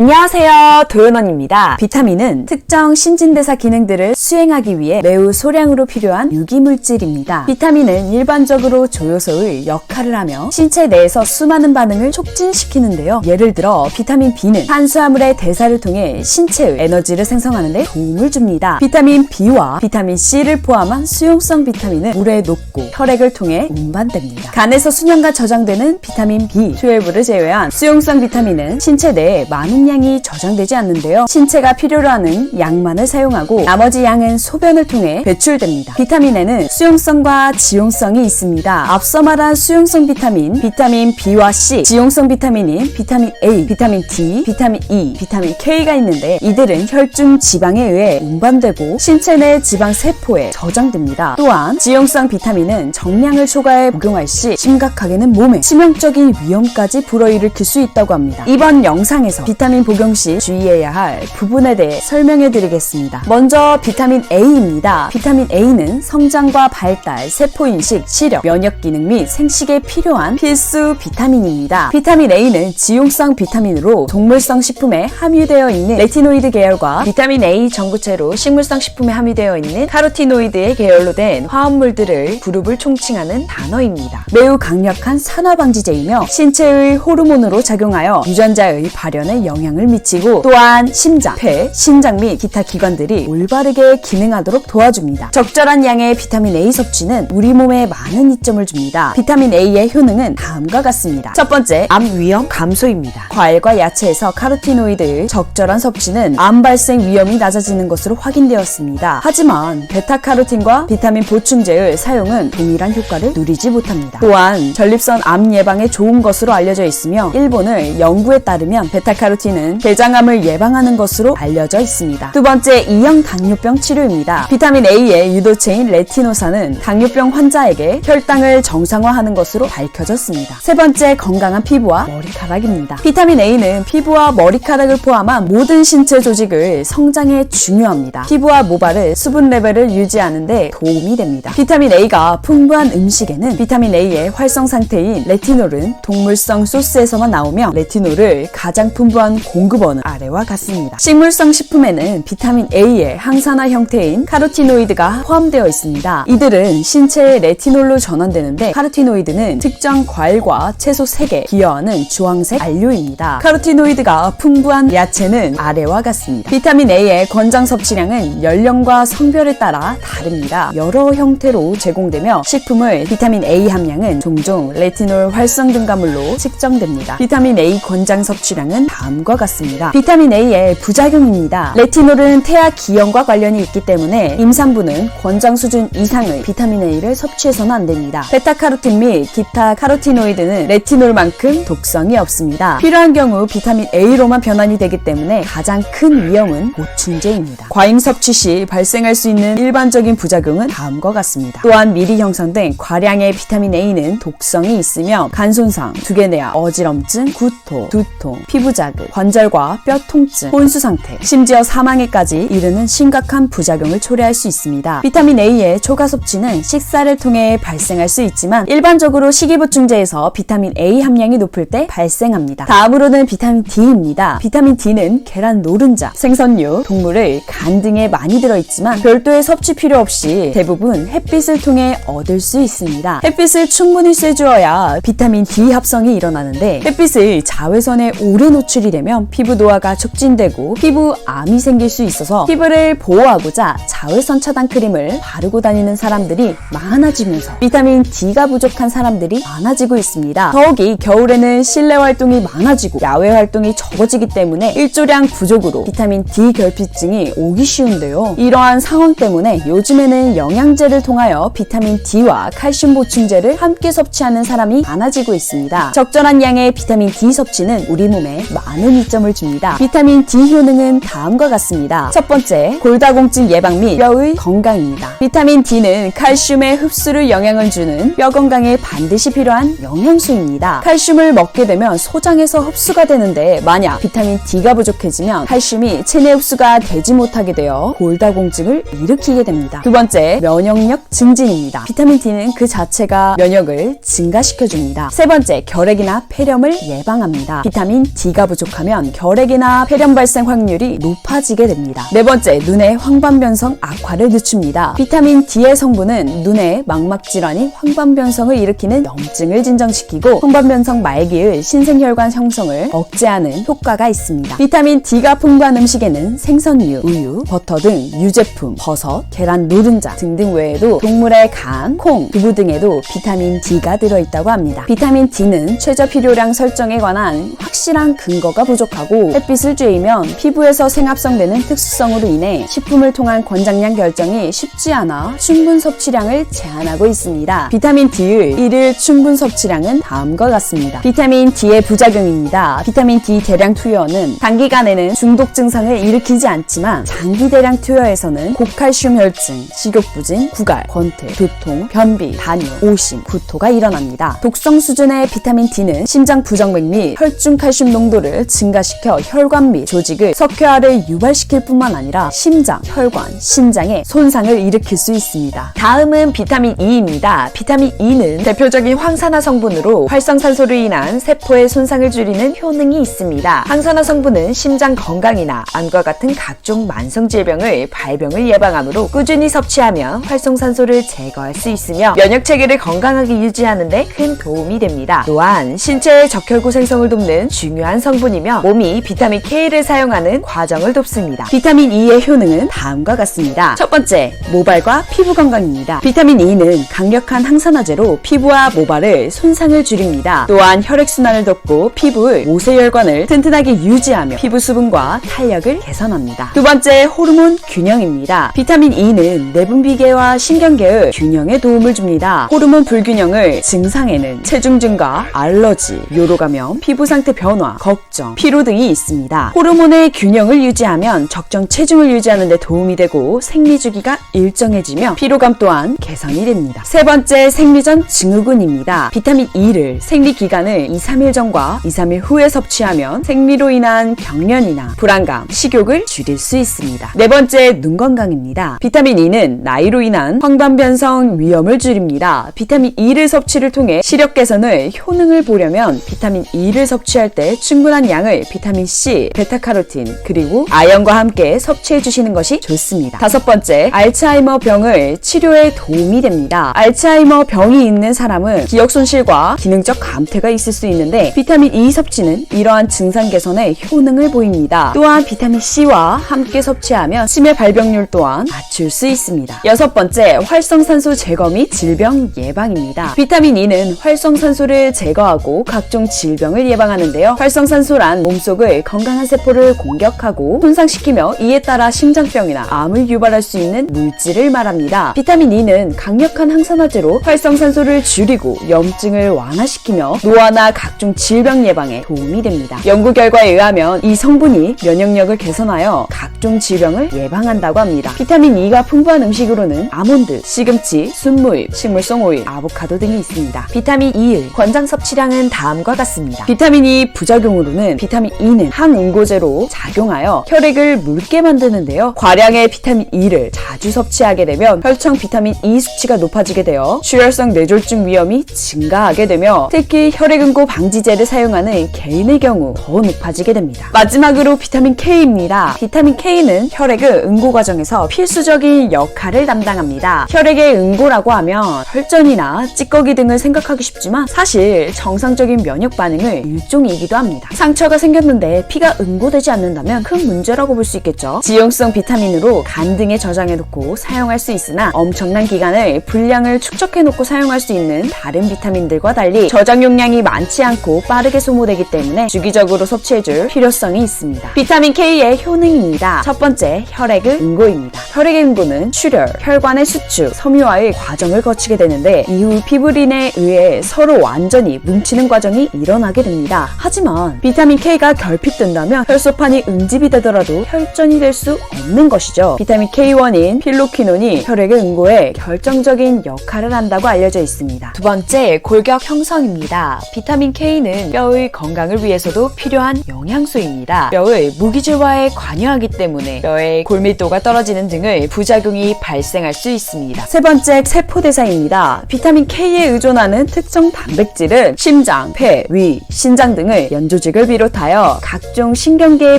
안녕하세요. 도연원입니다. 비타민은 특정 신진대사 기능들을 수행하기 위해 매우 소량으로 필요한 유기물질입니다. 비타민은 일반적으로 조효소의 역할을 하며 신체 내에서 수많은 반응을 촉진시키는데요. 예를 들어 비타민 B는 탄수화물의 대사를 통해 신체의 에너지를 생성하는 데 도움을 줍니다. 비타민 B와 비타민 C를 포함한 수용성 비타민은 물에 녹고 혈액을 통해 운반됩니다. 간에서 수년간 저장되는 비타민 B12를 제외한 수용성 비타민은 신체 내에 많은 양이 저장되지 않는데요. 신체가 필요로 하는 양만을 사용하고 나머지 양은 소변을 통해 배출됩니다. 비타민에는 수용성과 지용성이 있습니다. 앞서 말한 수용성 비타민, 비타민 B와 C, 지용성 비타민인 비타민 A, 비타민 D, 비타민 E, 비타민 K가 있는데 이들은 혈중 지방에 의해 운반되고 신체 내 지방 세포에 저장됩니다. 또한 지용성 비타민은 정량을 초과해 복용할 시 심각하게는 몸에 치명적인 위험까지 불어일으킬 수 있다고 합니다. 이번 영상에서 비타민 복용 시 주의해야 할 부분에 대해 설명해 드리겠습니다. 먼저 비타민 A입니다. 비타민 A는 성장과 발달, 세포 인식, 시력, 면역 기능 및 생식에 필요한 필수 비타민입니다. 비타민 A는 지용성 비타민으로 동물성 식품에 함유되어 있는 레티노이드 계열과 비타민 A 전구체로 식물성 식품에 함유되어 있는 카로티노이드의 계열로 된 화합물들을 그룹을 총칭하는 단어입니다. 매우 강력한 산화 방지제이며 신체의 호르몬으로 작용하여 유전자의 발현에 영향 을 미치고 또한 심장, 폐, 신장 및 기타 기관들이 올바르게 기능하도록 도와줍니다. 적절한 양의 비타민 A 섭취는 우리 몸에 많은 이점을 줍니다. 비타민 A의 효능은 다음과 같습니다. 첫 번째, 암 위험 감소입니다. 과일과 야채에서 카로티노이드의 적절한 섭취는 암 발생 위험이 낮아지는 것으로 확인되었습니다. 하지만 베타카로틴과 비타민 보충제의 사용은 동일한 효과를 누리지 못합니다. 또한 전립선 암 예방에 좋은 것으로 알려져 있으며 일본의 연구에 따르면 베타카로틴은 대장암을 예방하는 것으로 알려져 있습니다. 두 번째, 이형 당뇨병 치료입니다. 비타민 A의 유도체인 레티노산은 당뇨병 환자에게 혈당을 정상화하는 것으로 밝혀졌습니다. 세 번째, 건강한 피부와 머리카락입니다. 비타민 A는 피부와 머리카락을 포함한 모든 신체 조직을 성장에 중요합니다. 피부와 모발을 수분 레벨을 유지하는데 도움이 됩니다. 비타민 A가 풍부한 음식에는 비타민 A의 활성 상태인 레티놀은 동물성 소스에서만 나오며 레티놀을 가장 풍부한 공급원은 아래와 같습니다. 식물성 식품에는 비타민 A의 항산화 형태인 카로티노이드가 포함되어 있습니다. 이들은 신체의 레티놀로 전환되는데 카로티노이드는 특정 과일과 채소 3개 기여하는 주황색 안료입니다. 카로티노이드가 풍부한 야채는 아래와 같습니다. 비타민 A의 권장 섭취량은 연령과 성별에 따라 다릅니다. 여러 형태로 제공되며 식품의 비타민 A 함량은 종종 레티놀 활성 증가물로 측정됩니다. 비타민 A 권장 섭취량은 다음과 같습니다. 비타민 A의 부작용입니다. 레티놀은 태아 기형과 관련이 있기 때문에 임산부는 권장 수준 이상의 비타민 A를 섭취해서는 안 됩니다. 베타카로틴 및 기타 카로티노이드는 레티놀만큼 독성이 없습니다. 필요한 경우 비타민 A로만 변환이 되기 때문에 가장 큰 위험은 보충제입니다. 과잉 섭취 시 발생할 수 있는 일반적인 부작용은 다음과 같습니다. 또한 미리 형성된 과량의 비타민 A는 독성이 있으며 간 손상, 두개내암, 어지럼증, 구토, 두통, 피부 자극, 관절과 뼈 통증, 혼수 상태, 심지어 사망에까지 이르는 심각한 부작용을 초래할 수 있습니다. 비타민 A의 초과 섭취는 식사를 통해 발생할 수 있지만 일반적으로 식이보충제에서 비타민 A 함량이 높을 때 발생합니다. 다음으로는 비타민 D입니다. 비타민 D는 계란 노른자, 생선류, 동물의 간 등에 많이 들어있지만 별도의 섭취 필요 없이 대부분 햇빛을 통해 얻을 수 있습니다. 햇빛을 충분히 쐬주어야 비타민 D 합성이 일어나는데 햇빛을 자외선에 오래 노출이 되면 피부 노화가 촉진되고 피부 암이 생길 수 있어서 피부를 보호하고자 자외선 차단 크림을 바르고 다니는 사람들이 많아지면서 비타민 D가 부족한 사람들이 많아지고 있습니다. 더욱이 겨울에는 실내 활동이 많아지고 야외 활동이 적어지기 때문에 일조량 부족으로 비타민 D 결핍증이 오기 쉬운데요. 이러한 상황 때문에 요즘에는 영양제를 통하여 비타민 D와 칼슘 보충제를 함께 섭취하는 사람이 많아지고 있습니다. 적절한 양의 비타민 D 섭취는 우리 몸에 많은 이점을 줍니다. 비타민 D 효능은 다음과 같습니다. 첫 번째, 골다공증 예방 및 뼈의 건강입니다. 비타민 D는 칼슘의 흡수를 영향을 주는 뼈 건강에 반드시 필요한 영양소입니다. 칼슘을 먹게 되면 소장에서 흡수가 되는데 만약 비타민 D가 부족해지면 칼슘이 체내 흡수가 되지 못하게 되어 골다공증을 일으키게 됩니다. 두 번째, 면역력 증진입니다. 비타민 D는 그 자체가 면역을 증가시켜줍니다. 세 번째, 결핵이나 폐렴을 예방합니다. 비타민 D가 부족하면 부족하면 결핵이나 폐렴 발생 확률이 높아지게 됩니다. 네 번째, 눈의 황반변성 악화를 늦춥니다. 비타민 D의 성분은 눈의 망막 질환인 황반변성을 일으키는 염증을 진정시키고 황반변성 말기의 신생혈관 형성을 억제하는 효과가 있습니다. 비타민 D가 풍부한 음식에는 생선류, 우유, 버터 등 유제품, 버섯, 계란 노른자 등등 외에도 동물의 간, 콩, 두부 등에도 비타민 D가 들어있다고 합니다. 비타민 D는 최저 필요량 설정에 관한 확실한 근거가 부족하고 햇빛을 쬐이면 피부에서 생합성되는 특수성으로 인해 식품을 통한 권장량 결정이 쉽지 않아 충분 섭취량을 제한하고 있습니다. 비타민 D의 일일 충분 섭취량은 다음과 같습니다. 비타민 D의 부작용입니다. 비타민 D 대량 투여는 단기간에는 중독 증상을 일으키지 않지만 장기 대량 투여에서는 고칼슘 혈증, 식욕부진, 구갈, 권태, 두통, 변비, 단유, 오심, 구토가 일어납니다. 독성 수준의 비타민 D는 심장 부정맥 및 혈중 칼슘 농도를 증 가시켜 혈관 및 조직을 석회화를 유발시킬 뿐만 아니라 심장, 혈관, 신장에 손상을 일으킬 수 있습니다. 다음은 비타민 E입니다. 비타민 E는 대표적인 황산화 성분으로 활성산소로 인한 세포의 손상을 줄이는 효능이 있습니다. 황산화 성분은 심장 건강이나 암과 같은 각종 만성 질병의 발병을 예방하므로 꾸준히 섭취하면 활성산소를 제거할 수 있으며 면역 체계를 건강하게 유지하는 데 큰 도움이 됩니다. 또한 신체의 적혈구 생성을 돕는 중요한 성분이며 몸이 비타민 K를 사용하는 과정을 돕습니다. 비타민 E의 효능은 다음과 같습니다. 첫 번째, 모발과 피부 건강입니다. 비타민 E는 강력한 항산화제로 피부와 모발을 손상을 줄입니다. 또한 혈액순환을 돕고 피부의 모세혈관을 튼튼하게 유지하며 피부 수분과 탄력을 개선합니다. 두 번째, 호르몬 균형입니다. 비타민 E는 내분비계와 신경계의 균형에 도움을 줍니다. 호르몬 불균형을 증상에는 체중 증가, 알러지, 요로 감염, 피부 상태 변화, 걱정, 피로 등이 있습니다. 호르몬의 균형을 유지하면 적정 체중을 유지하는 데 도움이 되고 생리 주기가 일정해지며 피로감 또한 개선이 됩니다. 세 번째, 생리전 증후군입니다. 비타민 E를 생리 기간을 2, 3일 전과 2, 3일 후에 섭취하면 생리로 인한 경련이나 불안감, 식욕을 줄일 수 있습니다. 네 번째, 눈 건강입니다. 비타민 E는 나이로 인한 황반변성 위험을 줄입니다. 비타민 E를 섭취를 통해 시력 개선의 효능을 보려면 비타민 E를 섭취할 때 충분한 양의 비타민 C, 베타카로틴, 그리고 아연과 함께 섭취해 주시는 것이 좋습니다. 다섯 번째, 알츠하이머 병을 치료에 도움이 됩니다. 알츠하이머 병이 있는 사람은 기억 손실과 기능적 감퇴가 있을 수 있는데 비타민 E 섭취는 이러한 증상 개선에 효능을 보입니다. 또한 비타민 C와 함께 섭취하면 치매 발병률 또한 낮출 수 있습니다. 여섯 번째, 활성산소 제거 및 질병 예방입니다. 비타민 E는 활성산소를 제거하고 각종 질병을 예방하는데요. 활성산소란 몸속의 건강한 세포를 공격하고 손상시키며 이에 따라 심장병이나 암을 유발할 수 있는 물질을 말합니다. 비타민 E는 강력한 항산화제로 활성산소를 줄이고 염증을 완화시키며 노화나 각종 질병 예방에 도움이 됩니다. 연구 결과에 의하면 이 성분이 면역력을 개선하여 각종 질병을 예방한다고 합니다. 비타민 E가 풍부한 음식으로는 아몬드, 시금치, 순무잎, 식물성 오일, 아보카도 등이 있습니다. 비타민 E의 권장 섭취량은 다음과 같습니다. 비타민 E 부작용으로는 비타민 E는 항응고제로 작용하여 혈액을 묽게 만드는데요. 과량의 비타민 E를 자주 섭취하게 되면 혈청 비타민 E 수치가 높아지게 되어 출혈성 뇌졸중 위험이 증가하게 되며 특히 혈액응고 방지제를 사용하는 개인의 경우 더 높아지게 됩니다. 마지막으로 비타민 K입니다. 비타민 K는 혈액의 응고 과정에서 필수적인 역할을 담당합니다. 혈액의 응고라고 하면 혈전이나 찌꺼기 등을 생각하기 쉽지만 사실 정상적인 면역 반응을 일종이기도 합니다. 상처가 생겼는데 피가 응고되지 않는다면 큰 문제라고 볼 수 있겠죠. 지용성 비타민으로 간 등에 저장해 놓고 사용할 수 있으나 엄청난 기간을 분량을 축적해 놓고 사용할 수 있는 다른 비타민들과 달리 저장 용량이 많지 않고 빠르게 소모되기 때문에 주기적으로 섭취해줄 필요성이 있습니다. 비타민 K의 효능입니다. 첫 번째, 혈액의 응고입니다. 혈액의 응고는 출혈, 혈관의 수축, 섬유화의 과정을 거치게 되는데 이후 피부린에 의해 서로 완전히 뭉치는 과정이 일어나게 됩니다. 하지만 비타민 K 가 결핍된다면 혈소판이 응집이 되더라도 혈전이 될 수 없는 것이죠. 비타민 K1인 필로퀴논이 혈액의 응고에 결정적인 역할을 한다고 알려져 있습니다. 두 번째, 골격 형성입니다. 비타민 K는 뼈의 건강을 위해서도 필요한 영양소입니다. 뼈의 무기질화에 관여하기 때문에 뼈의 골밀도가 떨어지는 등의 부작용이 발생할 수 있습니다. 세 번째, 세포 대사입니다. 비타민 K에 의존하는 특정 단백질은 심장, 폐, 위, 신장 등의 연조직을 비롯한 비롯하여 각종 신경계에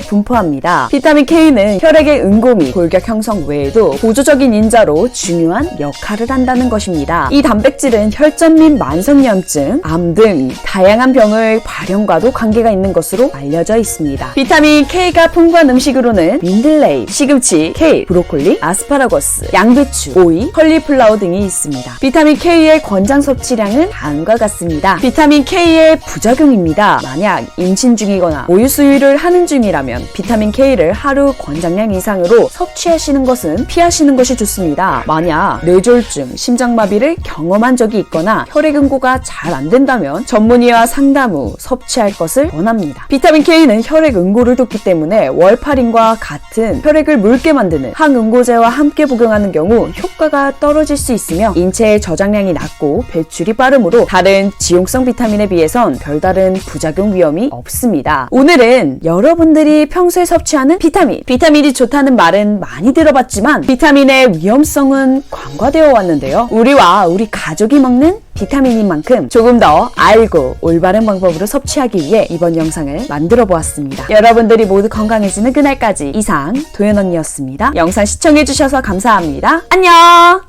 분포합니다. 비타민 K는 혈액의 응고 및 골격 형성 외에도 보조적인 인자로 중요한 역할을 한다는 것입니다. 이 단백질은 혈전 및 만성염증, 암 등 다양한 병의 발현과도 관계가 있는 것으로 알려져 있습니다. 비타민 K가 풍부한 음식으로는 민들레이, 시금치, 케일, 브로콜리, 아스파라거스, 양배추, 오이, 컬리플라워 등이 있습니다. 비타민 K의 권장 섭취량은 다음과 같습니다. 비타민 K의 부작용입니다. 만약 임신 중이거나 모유 수유를 하는 중이라면 비타민 K를 하루 권장량 이상으로 섭취하시는 것은 피하시는 것이 좋습니다. 만약 뇌졸중, 심장마비를 경험한 적이 있거나 혈액 응고가 잘 안 된다면 전문의와 상담 후 섭취할 것을 권합니다. 비타민 K는 혈액 응고를 돕기 때문에 월파린과 같은 혈액을 묽게 만드는 항응고제와 함께 복용하는 경우 효과가 떨어질 수 있으며 인체의 저장량이 낮고 배출이 빠르므로 다른 지용성 비타민에 비해선 별다른 부작용 위험이 없습니다. 오늘은 여러분들이 평소에 섭취하는 비타민, 비타민이 좋다는 말은 많이 들어봤지만 비타민의 위험성은 간과되어 왔는데요. 우리와 우리 가족이 먹는 비타민인 만큼 조금 더 알고 올바른 방법으로 섭취하기 위해 이번 영상을 만들어 보았습니다. 여러분들이 모두 건강해지는 그날까지 이상 도연 언니였습니다. 영상 시청해주셔서 감사합니다. 안녕!